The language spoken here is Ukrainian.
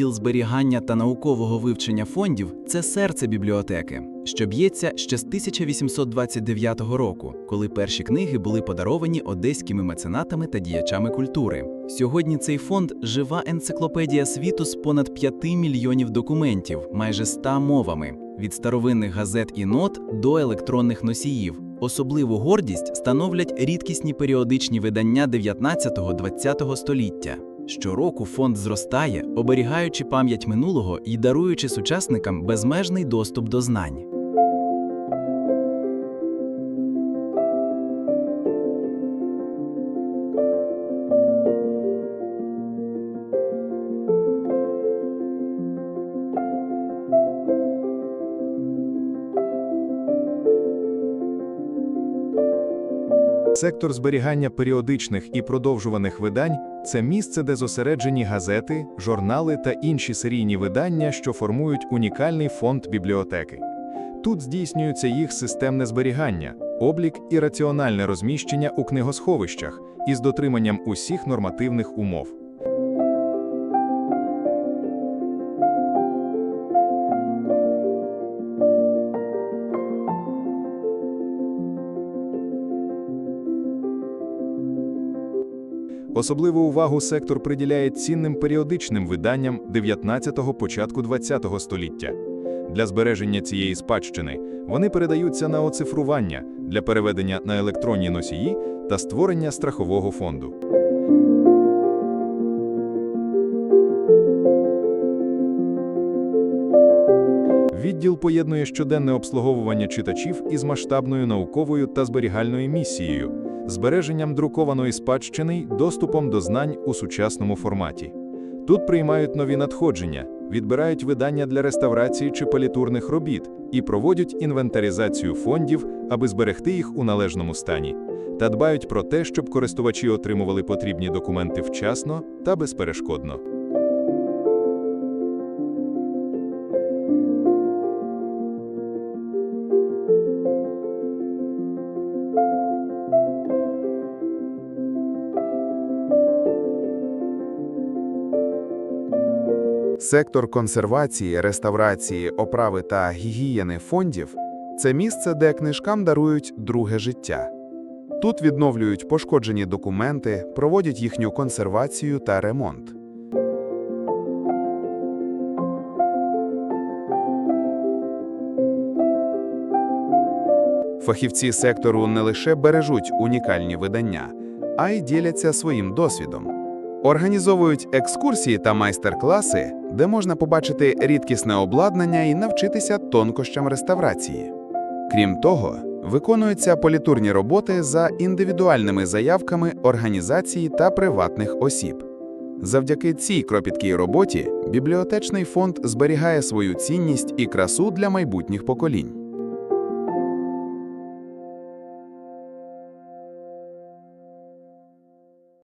Відділ зберігання та наукового вивчення фондів це серце бібліотеки, що б'ється ще з 1829 року, коли перші книги були подаровані одеськими меценатами та діячами культури. Сьогодні цей фонд жива енциклопедія світу з понад 5 мільйонів документів, майже 100 мовами, від старовинних газет і нот до електронних носіїв. Особливу гордість становлять рідкісні періодичні видання 19-20 століття. Щороку фонд зростає, оберігаючи пам'ять минулого і даруючи сучасникам безмежний доступ до знань. Сектор зберігання періодичних і продовжуваних видань це місце, де зосереджені газети, журнали та інші серійні видання, що формують унікальний фонд бібліотеки. Тут здійснюється їх системне зберігання, облік і раціональне розміщення у книгосховищах із дотриманням усіх нормативних умов. Особливу увагу сектор приділяє цінним періодичним виданням 19-го початку 20-го століття. Для збереження цієї спадщини вони передаються на оцифрування для переведення на електронні носії та створення страхового фонду. Відділ поєднує щоденне обслуговування читачів із масштабною науковою та зберігальною місією, збереженням друкованої спадщини й доступом до знань у сучасному форматі. Тут приймають нові надходження, відбирають видання для реставрації чи палітурних робіт і проводять інвентаризацію фондів, аби зберегти їх у належному стані, та дбають про те, щоб користувачі отримували потрібні документи вчасно та безперешкодно. Сектор консервації, реставрації, оправи та гігієни фондів це місце, де книжкам дарують друге життя. Тут відновлюють пошкоджені документи, проводять їхню консервацію та ремонт. Фахівці сектору не лише бережуть унікальні видання, а й діляться своїм досвідом. Організовують екскурсії та майстер-класи, де можна побачити рідкісне обладнання і навчитися тонкощам реставрації. Крім того, виконуються політурні роботи за індивідуальними заявками організацій та приватних осіб. Завдяки цій кропіткій роботі бібліотечний фонд зберігає свою цінність і красу для майбутніх поколінь.